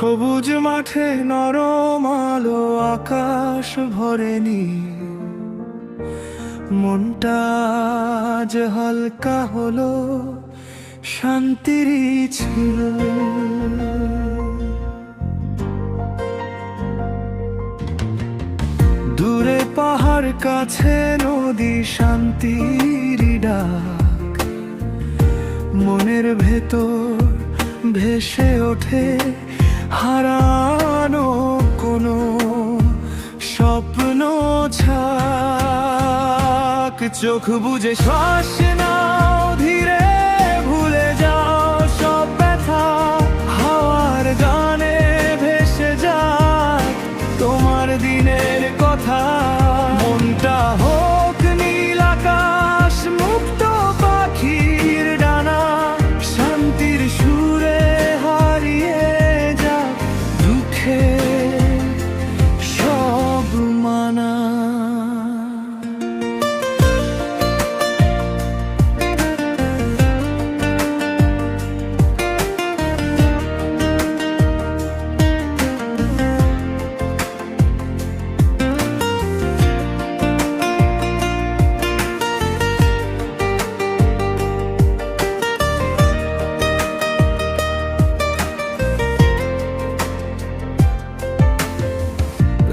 সবুজ মাঠে নরম আলো, আকাশ ভরেনি মনটা যে হালকা হলো, শান্তিরই ছিল। দূরে পাহাড় কাছে নদী, শান্তির ডাক। মনের ভেতর ভেসে ওঠে হারানো কোনো স্বপ্ন ছাক চোখ বুঝে শ্বাস নাও।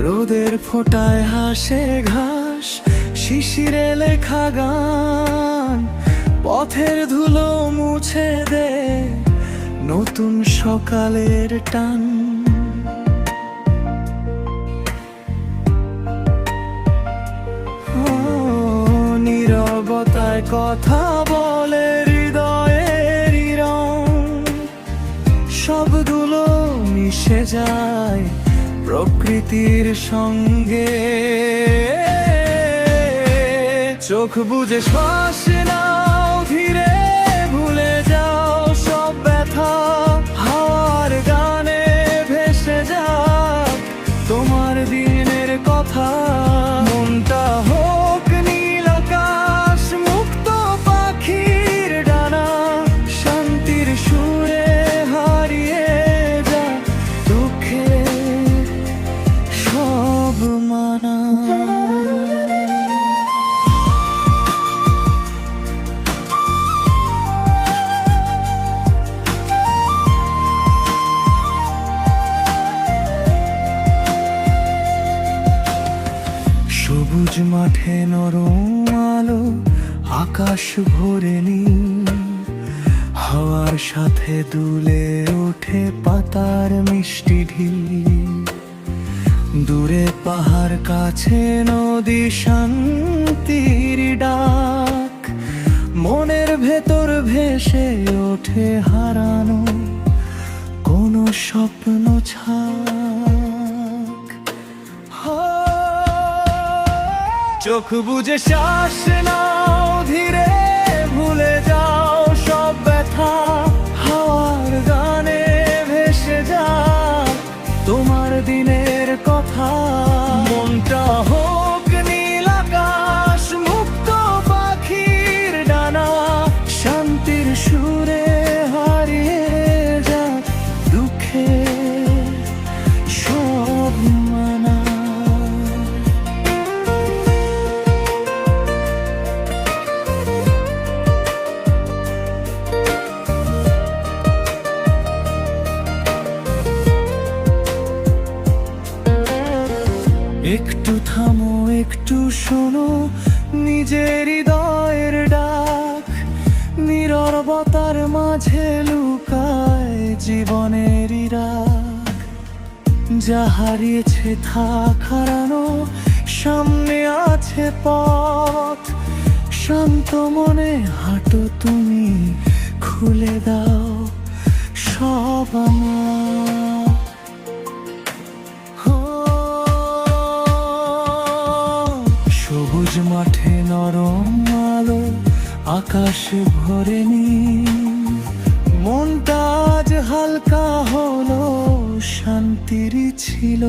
রোদের ফোটায় হাসে ঘাস, শিশিরে লেখা গান। পথের ধুলো মুছে দে নতুন সকালের টান। কথা বলে হৃদয়ের সবগুলো মিশে যায় প্রকৃতির সঙ্গে চোখ বুঝে শ্বাস নাও। আকাশ ভরে নীল, হাওয়ার সাথে দুলে ওঠে পাতার মিষ্টি ঢিল। দূরে পাহাড় কাছে নদী শান্তির ডাক, মনের ভেতর ভেসে ওঠে হারানো কোনো স্বপ্ন ছাক। চোখ বুঝে শ্বাস নাও। একটু থামো, একটু শোনো, নিজের হৃদয়ের ডাক। নীরবতার মাঝে লুকায় জীবনের রাগ যা হারিয়েছে, থাক, হারানো, সামনে আছে পথ। শান্ত মনে হাঁটো তুমি, খুলে দাও সব আমার। আকাশ ভরে মনটা আজ হালকা হলো শান্তির ছিল।